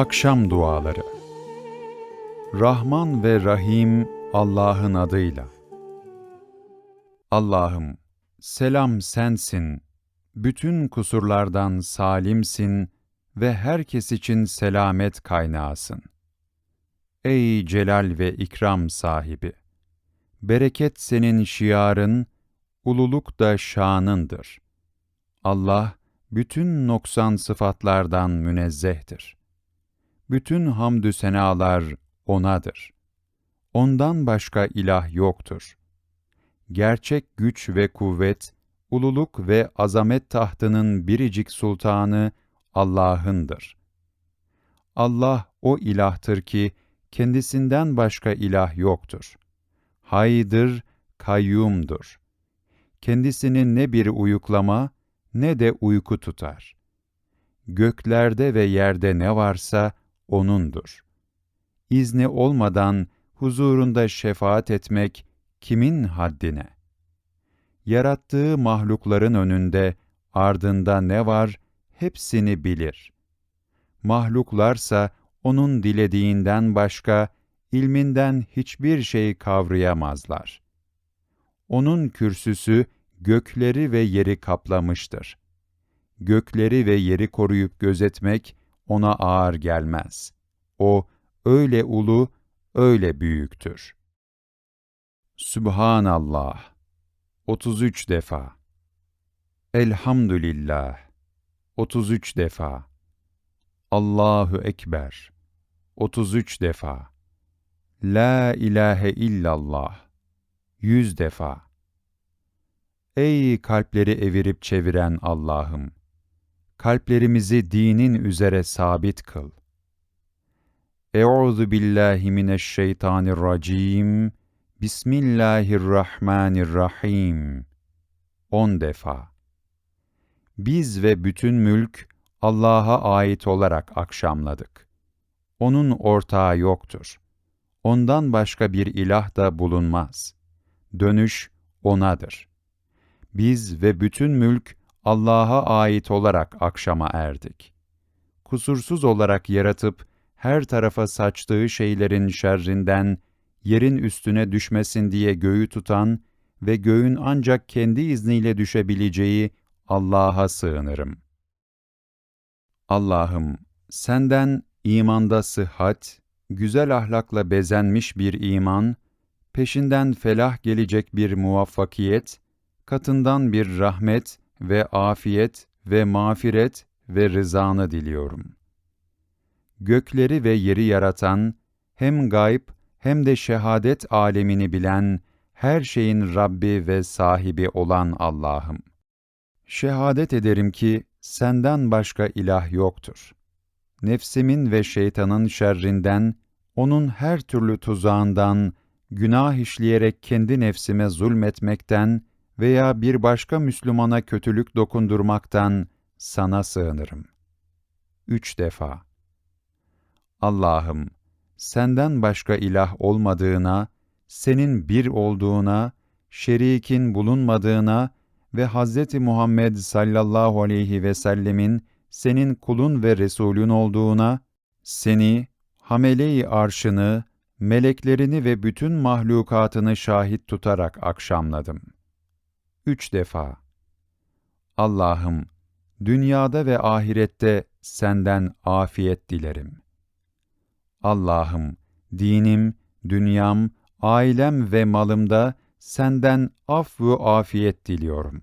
Akşam Duaları Rahman ve Rahim Allah'ın adıyla. Allah'ım, selam sensin, bütün kusurlardan salimsin ve herkes için selamet kaynağısın. Ey celal ve ikram sahibi! Bereket senin şiarın, ululuk da şanındır. Allah, bütün noksan sıfatlardan münezzehtir. Bütün hamdü senalar O'nadır. Ondan başka ilah yoktur. Gerçek güç ve kuvvet, ululuk ve azamet tahtının biricik sultanı Allah'ındır. Allah o ilahtır ki, kendisinden başka ilah yoktur. Haydır, kayyumdur. Kendisini ne bir uyuklama, ne de uyku tutar. Göklerde ve yerde ne varsa O'nundur. İzni olmadan huzurunda şefaat etmek kimin haddine? Yarattığı mahlukların önünde, ardında ne var, hepsini bilir. Mahluklarsa O'nun dilediğinden başka, ilminden hiçbir şey kavrayamazlar. O'nun kürsüsü, gökleri ve yeri kaplamıştır. Gökleri ve yeri koruyup gözetmek ona ağır gelmez. O öyle ulu, öyle büyüktür. Sübhanallah. 33 defa. Elhamdülillah. 33 defa. Allahu Ekber. 33 defa. La ilahe illallah. 100 defa. Ey kalpleri evirip çeviren Allah'ım! Kalplerimizi dinin üzere sabit kıl. Euzu billahi mineşşeytanirracim. Bismillahirrahmanirrahim. 10 defa. Biz ve bütün mülk Allah'a ait olarak akşamladık. Onun ortağı yoktur. Ondan başka bir ilah da bulunmaz. Dönüş O'nadır. Biz ve bütün mülk Allah'a ait olarak akşama erdik. Kusursuz olarak yaratıp her tarafa saçtığı şeylerin şerrinden yerin üstüne düşmesin diye göğü tutan ve göğün ancak kendi izniyle düşebileceği Allah'a sığınırım. Allah'ım, senden imanda sıhhat, güzel ahlakla bezenmiş bir iman, peşinden felah gelecek bir muvaffakiyet, katından bir rahmet ve afiyet ve mağfiret ve rızanı diliyorum. Gökleri ve yeri yaratan, hem gayb hem de şehadet alemini bilen, her şeyin Rabbi ve sahibi olan Allah'ım. Şehadet ederim ki senden başka ilah yoktur. Nefsimin ve şeytanın şerrinden, onun her türlü tuzağından, günah işleyerek kendi nefsime zulmetmekten veya bir başka Müslümana kötülük dokundurmaktan sana sığınırım. Üç defa. Allah'ım, senden başka ilah olmadığına, senin bir olduğuna, şerikin bulunmadığına ve Hz. Muhammed sallallahu aleyhi ve sellemin senin kulun ve Resulün olduğuna, seni, hamele-i arşını, meleklerini ve bütün mahlukatını şahit tutarak akşamladım. Üç defa. Allah'ım, dünyada ve ahirette senden afiyet dilerim. Allah'ım, dinim, dünyam, ailem ve malımda senden af ve afiyet diliyorum.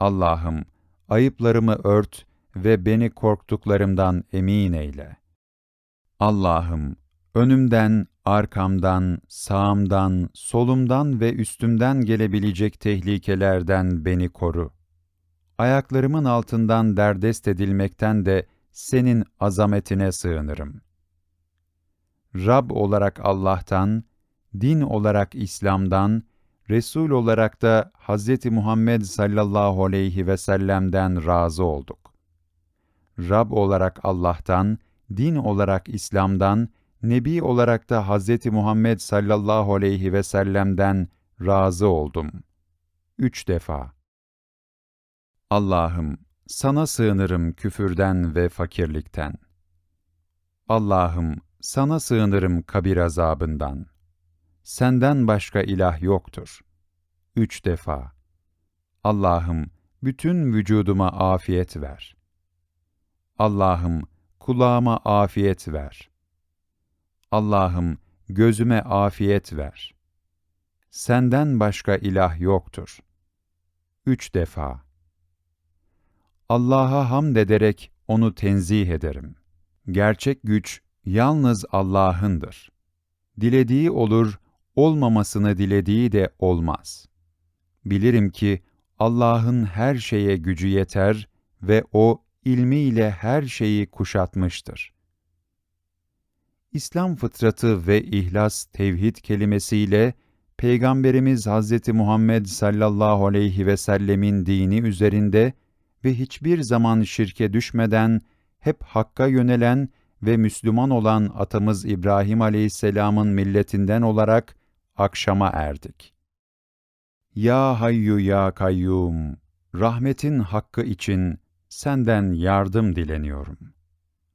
Allah'ım, ayıplarımı ört ve beni korktuklarımdan emin eyle. Allah'ım, önümden, arkamdan, sağımdan, solumdan ve üstümden gelebilecek tehlikelerden beni koru. Ayaklarımın altından derdest edilmekten de senin azametine sığınırım. Rab olarak Allah'tan, din olarak İslam'dan, Resul olarak da Hz. Muhammed sallallahu aleyhi ve sellem'den razı olduk. Rab olarak Allah'tan, din olarak İslam'dan, Nebi olarak da Hz. Muhammed sallallahu aleyhi ve sellem'den razı oldum. Üç defa. Allah'ım, sana sığınırım küfürden ve fakirlikten. Allah'ım, sana sığınırım kabir azabından. Senden başka ilah yoktur. Üç defa. Allah'ım, bütün vücuduma afiyet ver. Allah'ım, kulağıma afiyet ver. Allah'ım, gözüme afiyet ver. Senden başka ilah yoktur. Üç defa. Allah'a hamd ederek onu tenzih ederim. Gerçek güç yalnız Allah'ındır. Dilediği olur, olmamasını dilediği de olmaz. Bilirim ki Allah'ın her şeye gücü yeter ve O ilmiyle her şeyi kuşatmıştır. İslam fıtratı ve ihlas tevhid kelimesiyle Peygamberimiz Hz. Muhammed sallallahu aleyhi ve sellemin dini üzerinde ve hiçbir zaman şirke düşmeden hep hakka yönelen ve Müslüman olan atamız İbrahim aleyhisselamın milletinden olarak akşama erdik. Ya Hayyu Ya Kayyum, rahmetin hakkı için senden yardım dileniyorum.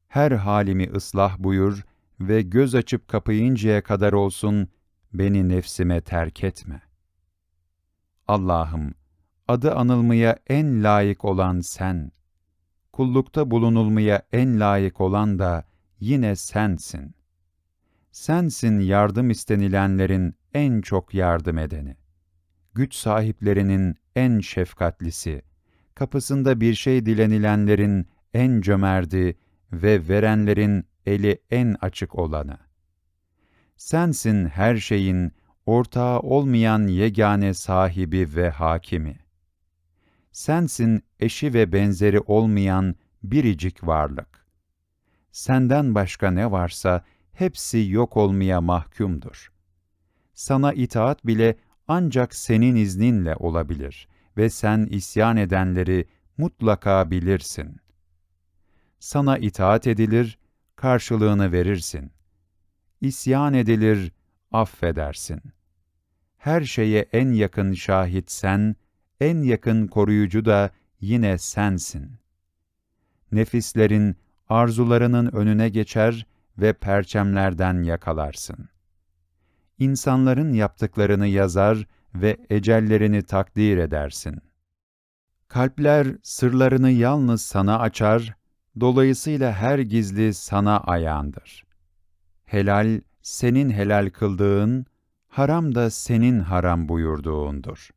Her halimi ıslah buyur ve göz açıp kapayıncaya kadar olsun beni nefsime terk etme. Allah'ım, adı anılmaya en layık olan sen, kullukta bulunulmaya en layık olan da yine sensin. Sensin yardım istenilenlerin en çok yardım edeni. Güç sahiplerinin en şefkatlisi, kapısında bir şey dilenilenlerin en cömerdi ve verenlerin eli en açık olanı. Sensin her şeyin ortağı olmayan yegane sahibi ve hakimi. Sensin eşi ve benzeri olmayan biricik varlık. Senden başka ne varsa hepsi yok olmaya mahkumdur. Sana itaat bile ancak senin izninle olabilir ve sen isyan edenleri mutlaka bilirsin. Sana itaat edilir, karşılığını verirsin. İsyan edilir, affedersin. Her şeye en yakın şahit sen, en yakın koruyucu da yine sensin. Nefislerin, arzularının önüne geçer ve perçemlerden yakalarsın. İnsanların yaptıklarını yazar ve ecellerini takdir edersin. Kalpler sırlarını yalnız sana açar, dolayısıyla her gizli sana ayağındır. Helal, senin helal kıldığın, haram da senin haram buyurduğundur.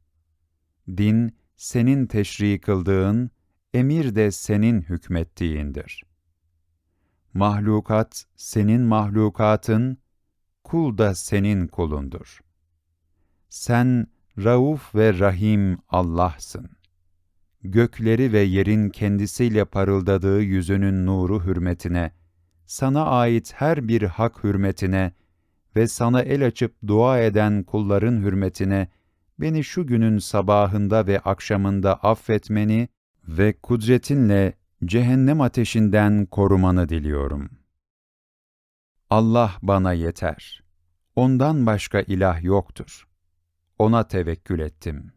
Din, senin teşri kıldığın, emir de senin hükmettiğindir. Mahlukat, senin mahlukatın, kul da senin kulundur. Sen, Rauf ve Rahim Allah'sın. Gökleri ve yerin kendisiyle parıldadığı yüzünün nuru hürmetine, sana ait her bir hak hürmetine ve sana el açıp dua eden kulların hürmetine, beni şu günün sabahında ve akşamında affetmeni ve kudretinle cehennem ateşinden korumanı diliyorum. Allah bana yeter. Ondan başka ilah yoktur. Ona tevekkül ettim.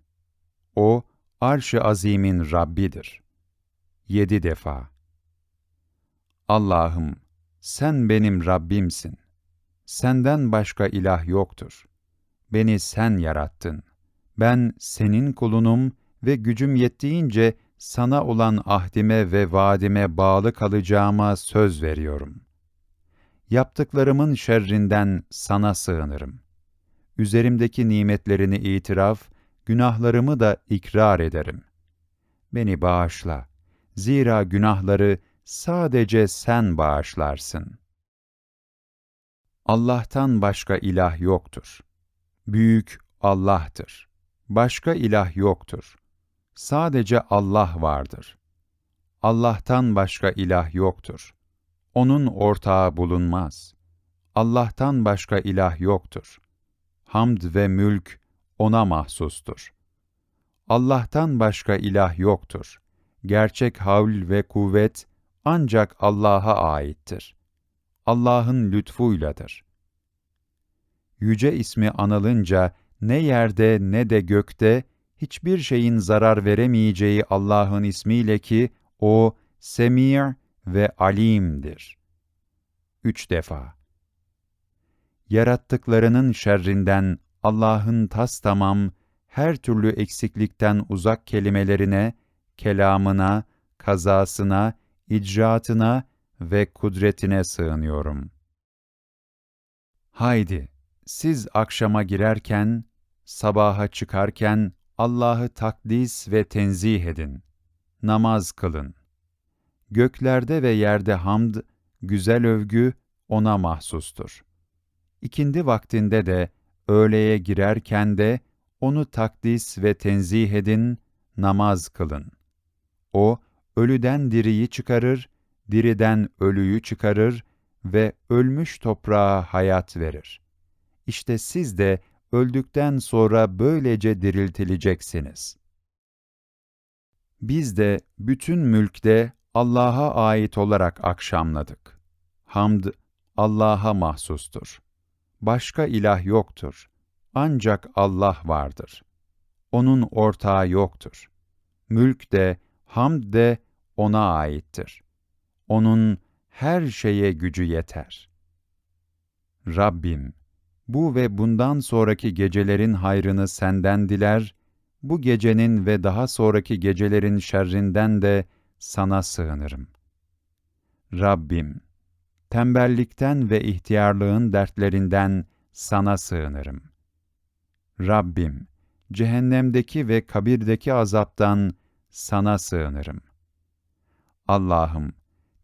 O, arş-ı azimin Rabbidir. Yedi defa. Allah'ım, sen benim Rabbimsin. Senden başka ilah yoktur. Beni sen yarattın. Ben senin kulunum ve gücüm yettiğince sana olan ahdime ve vaadime bağlı kalacağıma söz veriyorum. Yaptıklarımın şerrinden sana sığınırım. Üzerimdeki nimetlerini itiraf, günahlarımı da ikrar ederim. Beni bağışla. Zira günahları sadece sen bağışlarsın. Allah'tan başka ilah yoktur. Büyük Allah'tır. Başka ilah yoktur. Sadece Allah vardır. Allah'tan başka ilah yoktur. Onun ortağı bulunmaz. Allah'tan başka ilah yoktur. Hamd ve mülk O'na mahsustur. Allah'tan başka ilah yoktur. Gerçek havl ve kuvvet ancak Allah'a aittir. Allah'ın lütfuyladır. Yüce ismi anılınca ne yerde ne de gökte hiçbir şeyin zarar veremeyeceği Allah'ın ismiyle ki o Semî ve Alim'dir. üç defa. Yarattıklarının şerrinden Allah'ın tas tamam, her türlü eksiklikten uzak kelimelerine, kelamına, kazasına, icraatına ve kudretine sığınıyorum. Haydi, siz akşama girerken, sabaha çıkarken Allah'ı takdis ve tenzih edin. Namaz kılın. Göklerde ve yerde hamd, güzel övgü O'na mahsustur. İkindi vaktinde de, öğleye girerken de, O'nu takdis ve tenzih edin, namaz kılın. O, ölüden diriyi çıkarır, diriden ölüyü çıkarır ve ölmüş toprağa hayat verir. İşte siz de öldükten sonra böylece diriltileceksiniz. Biz de bütün mülkte Allah'a ait olarak akşamladık. Hamd Allah'a mahsustur. Başka ilah yoktur. Ancak Allah vardır. Onun ortağı yoktur. Mülk de, hamd de O'na aittir. O'nun her şeye gücü yeter. Rabbim, bu ve bundan sonraki gecelerin hayrını senden diler, bu gecenin ve daha sonraki gecelerin şerrinden de sana sığınırım. Rabbim, tembellikten ve ihtiyarlığın dertlerinden sana sığınırım. Rabbim, cehennemdeki ve kabirdeki azaptan sana sığınırım. Allah'ım,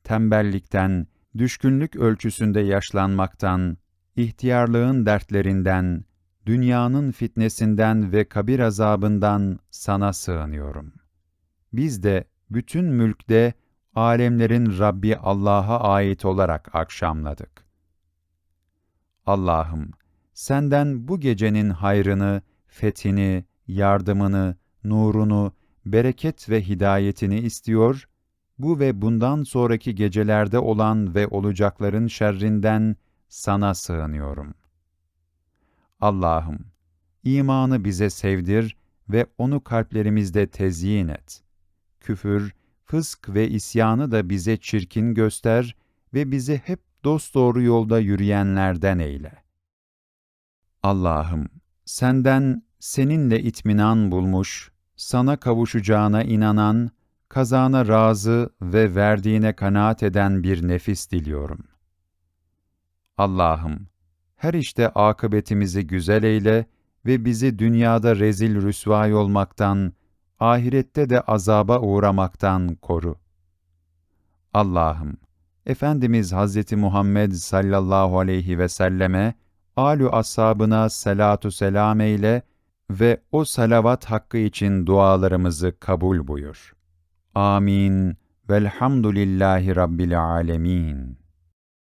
tembellikten, düşkünlük ölçüsünde yaşlanmaktan, ihtiyarlığın dertlerinden, dünyanın fitnesinden ve kabir azabından sana sığınıyorum. Biz de bütün mülkde alemlerin Rabbi Allah'a ait olarak akşamladık. Allah'ım, senden bu gecenin hayrını, fethini, yardımını, nurunu, bereket ve hidayetini istiyor, bu ve bundan sonraki gecelerde olan ve olacakların şerrinden sana sığınıyorum. Allah'ım, imanı bize sevdir ve onu kalplerimizde tezyin et. Küfür, fısk ve isyanı da bize çirkin göster ve bizi hep dosdoğru yolda yürüyenlerden eyle. Allah'ım, senden seninle itminan bulmuş, sana kavuşacağına inanan, kazana razı ve verdiğine kanaat eden bir nefis diliyorum. Allah'ım, her işte akıbetimizi güzel eyle ve bizi dünyada rezil rüsvay olmaktan, ahirette de azaba uğramaktan koru. Allah'ım, Efendimiz Hazreti Muhammed sallallahu aleyhi ve selleme, âlü ashabına selatu selam eyle ve o salavat hakkı için dualarımızı kabul buyur. Amin. Velhamdülillahi Rabbil alemin.